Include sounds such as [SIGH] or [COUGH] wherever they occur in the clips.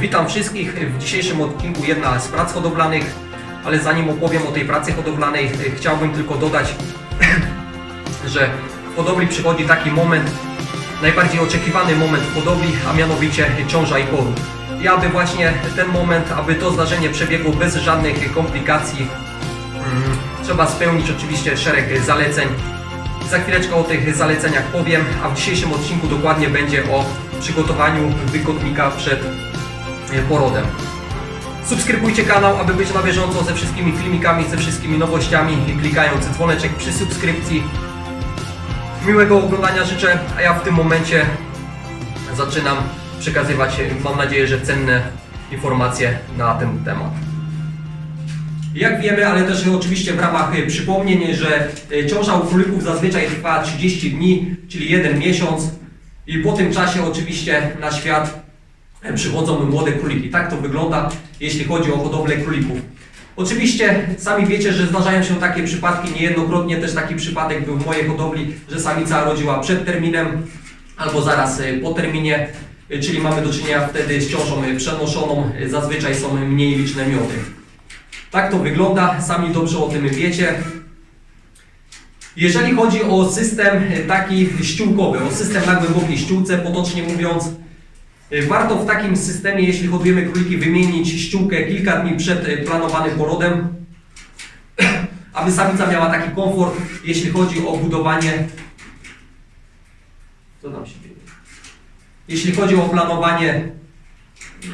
Witam wszystkich w dzisiejszym odcinku jedna z prac hodowlanych, ale zanim opowiem o tej pracy hodowlanej, chciałbym tylko dodać, [LAUGHS] że w hodowli przychodzi taki moment, najbardziej oczekiwany moment w hodowli, a mianowicie ciąża i poród. I aby właśnie ten moment, aby to zdarzenie przebiegło bez żadnych komplikacji, mm, trzeba spełnić oczywiście szereg zaleceń. Za chwileczkę o tych zaleceniach powiem, a w dzisiejszym odcinku dokładnie będzie o przygotowaniu wykotnika przed e, porodem. Subskrybujcie kanał, aby być na bieżąco ze wszystkimi filmikami, ze wszystkimi nowościami, klikając dzwoneczek przy subskrypcji. Miłego oglądania życzę, a ja w tym momencie zaczynam przekazywać, mam nadzieję, że cenne informacje na ten temat. Jak wiemy, ale też oczywiście w ramach przypomnień, że e, ciąża u królików zazwyczaj trwa 30 dni, czyli jeden miesiąc i po tym czasie oczywiście na świat przychodzą młode króliki. Tak to wygląda, jeśli chodzi o hodowlę królików. Oczywiście sami wiecie, że zdarzają się takie przypadki, niejednokrotnie też taki przypadek był w mojej hodowli, że samica rodziła przed terminem albo zaraz e, po terminie, e, czyli mamy do czynienia wtedy z ciążą e, przenoszoną, zazwyczaj są mniej liczne miody. Tak to wygląda, sami dobrze o tym wiecie. Jeżeli chodzi o system taki ściółkowy, o system na głębokiej ściółce, potocznie mówiąc, warto w takim systemie, jeśli hodujemy króliki, wymienić ściółkę kilka dni przed e, planowanym porodem, [COUGHS] aby samica miała taki komfort, jeśli chodzi o budowanie. Co tam się dzieje? Jeśli chodzi o planowanie,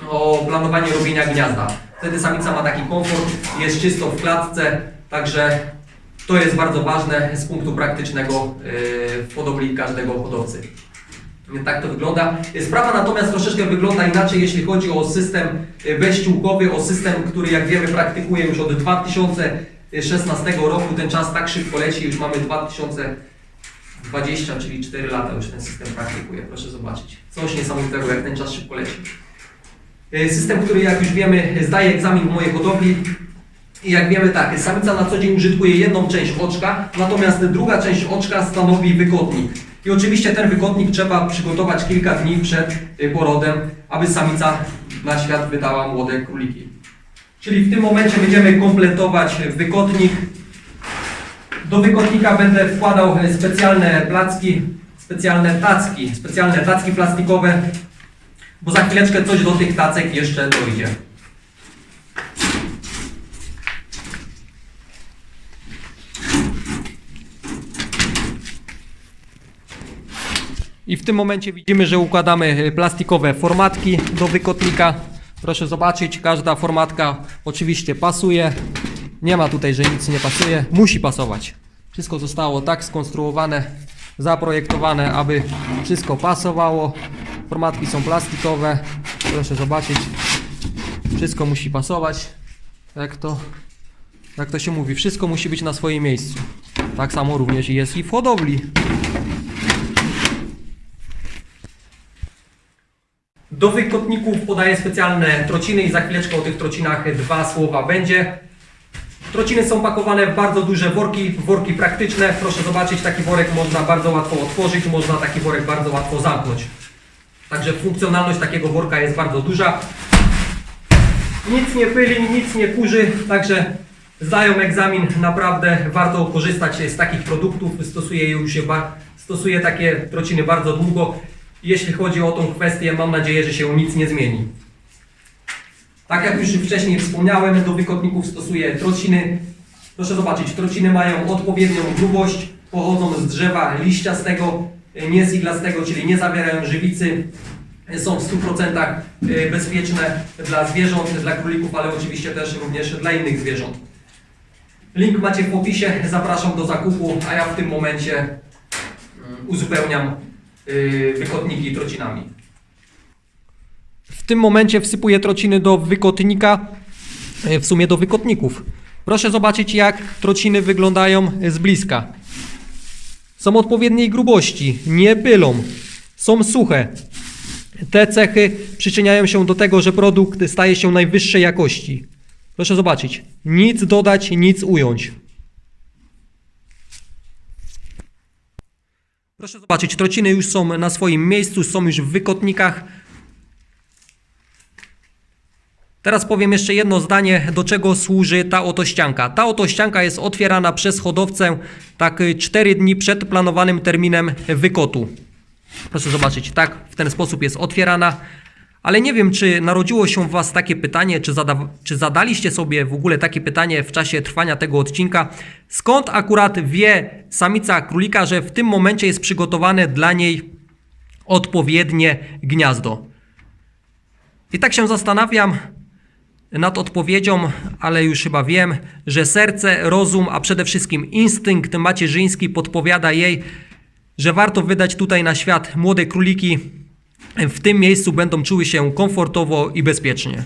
o planowanie robienia gniazda. Wtedy samica ma taki komfort, jest czysto w klatce, także to jest bardzo ważne z punktu praktycznego yy, w hodowli każdego hodowcy. Tak to wygląda. Sprawa natomiast troszeczkę wygląda inaczej, jeśli chodzi o system yy, bezściółkowy, o system, który jak wiemy praktykuje już od 2016 roku. Ten czas tak szybko leci, już mamy 2020, czyli 4 lata już ten system praktykuje. Proszę zobaczyć. Coś niesamowitego, jak ten czas szybko leci. Yy, System, który jak już wiemy zdaje egzamin w mojej hodowli, i jak wiemy tak, samica na co dzień użytkuje jedną część oczka, natomiast druga część oczka stanowi wykotnik. I oczywiście ten wykotnik trzeba przygotować kilka dni przed y, porodem, aby samica na świat wydała młode króliki. Czyli w tym momencie będziemy kompletować wykotnik. Do wykotnika będę wkładał y, specjalne placki, specjalne tacki, specjalne tacki plastikowe, bo za chwileczkę coś do tych tacek jeszcze dojdzie. I w tym momencie widzimy, że układamy e, plastikowe formatki do wykotnika. Proszę zobaczyć, każda formatka oczywiście pasuje. Nie ma tutaj, że nic nie pasuje. Musi pasować. Wszystko zostało tak skonstruowane, zaprojektowane, aby wszystko pasowało. Formatki są plastikowe. Proszę zobaczyć. Wszystko musi pasować. Jak to, jak to się mówi, wszystko musi być na swoim miejscu. Tak samo również jest i w hodowli. Do wykotników podaję specjalne trociny i za chwileczkę o tych trocinach dwa słowa będzie. Trociny są pakowane w bardzo duże worki, worki praktyczne. Proszę zobaczyć, taki worek można bardzo łatwo otworzyć, można taki worek bardzo łatwo zamknąć. Także funkcjonalność takiego worka jest bardzo duża. Nic nie pyli, nic nie kurzy, także zdają egzamin. Naprawdę warto korzystać z takich produktów. Stosuję już stosuję takie trociny bardzo długo. Jeśli chodzi o tą kwestię, mam nadzieję, że się nic nie zmieni. Tak jak już wcześniej wspomniałem, do wykotników stosuję trociny. Proszę zobaczyć, trociny mają odpowiednią grubość, pochodzą z drzewa liściastego, nie z iglastego, czyli nie zawierają żywicy. Są w 100% bezpieczne dla zwierząt, dla królików, ale oczywiście też również dla innych zwierząt. Link macie w opisie, zapraszam do zakupu, a ja w tym momencie mm, uzupełniam wykotniki trocinami. W tym momencie wsypuję trociny do wykotnika, y, w sumie do wykotników. Proszę zobaczyć, jak trociny wyglądają z bliska. Są odpowiedniej grubości, nie pylą, są suche. Te cechy przyczyniają się do tego, że produkt staje się najwyższej jakości. Proszę zobaczyć, nic dodać, nic ująć. Proszę zobaczyć, trociny już są na swoim miejscu, są już w wykotnikach. Teraz powiem jeszcze jedno zdanie, do czego służy ta oto ścianka. Ta oto ścianka jest otwierana przez hodowcę tak 4 dni przed planowanym terminem wykotu. Proszę zobaczyć, tak w ten sposób jest otwierana. Ale nie wiem, czy narodziło się w Was takie pytanie, czy, zada, czy zadaliście sobie w ogóle takie pytanie w czasie trwania tego odcinka. Skąd akurat wie samica królika, że w tym momencie jest przygotowane dla niej odpowiednie gniazdo? I tak się zastanawiam nad odpowiedzią, ale już chyba wiem, że serce, rozum, a przede wszystkim instynkt macierzyński podpowiada jej, że warto wydać tutaj na świat młode króliki. W tym miejscu będą czuły się komfortowo i bezpiecznie.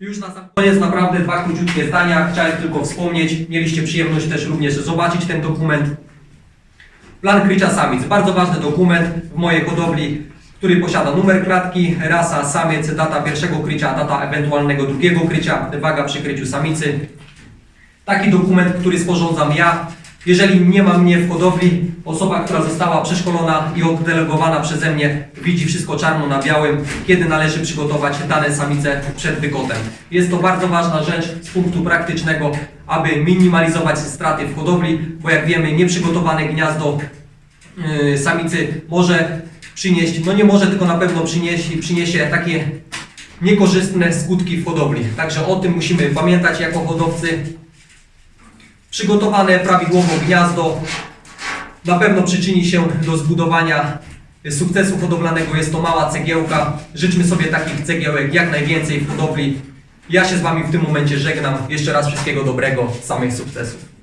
Już na sam koniec naprawdę dwa króciutkie zdania. Chciałem tylko wspomnieć, mieliście przyjemność też również zobaczyć ten dokument. Plan krycia samic. Bardzo ważny dokument w mojej hodowli, który posiada numer klatki, rasa, samiec, data pierwszego krycia, data ewentualnego drugiego krycia, waga przy kryciu samicy. Taki dokument, który sporządzam ja. Jeżeli nie ma mnie w hodowli, osoba, która została przeszkolona i oddelegowana przeze mnie, widzi wszystko czarno na białym, kiedy należy przygotować dane samice przed wykotem. Jest to bardzo ważna rzecz z punktu praktycznego, aby minimalizować straty w hodowli, bo jak wiemy, nieprzygotowane gniazdo yy, samicy może przynieść, no nie może, tylko na pewno przyniesie, przyniesie takie niekorzystne skutki w hodowli. Także o tym musimy pamiętać jako hodowcy. Przygotowane prawidłowo gniazdo na pewno przyczyni się do zbudowania sukcesu hodowlanego. Jest to mała cegiełka. Życzmy sobie takich cegiełek jak najwięcej w hodowli. Ja się z Wami w tym momencie żegnam. Jeszcze raz wszystkiego dobrego, samych sukcesów.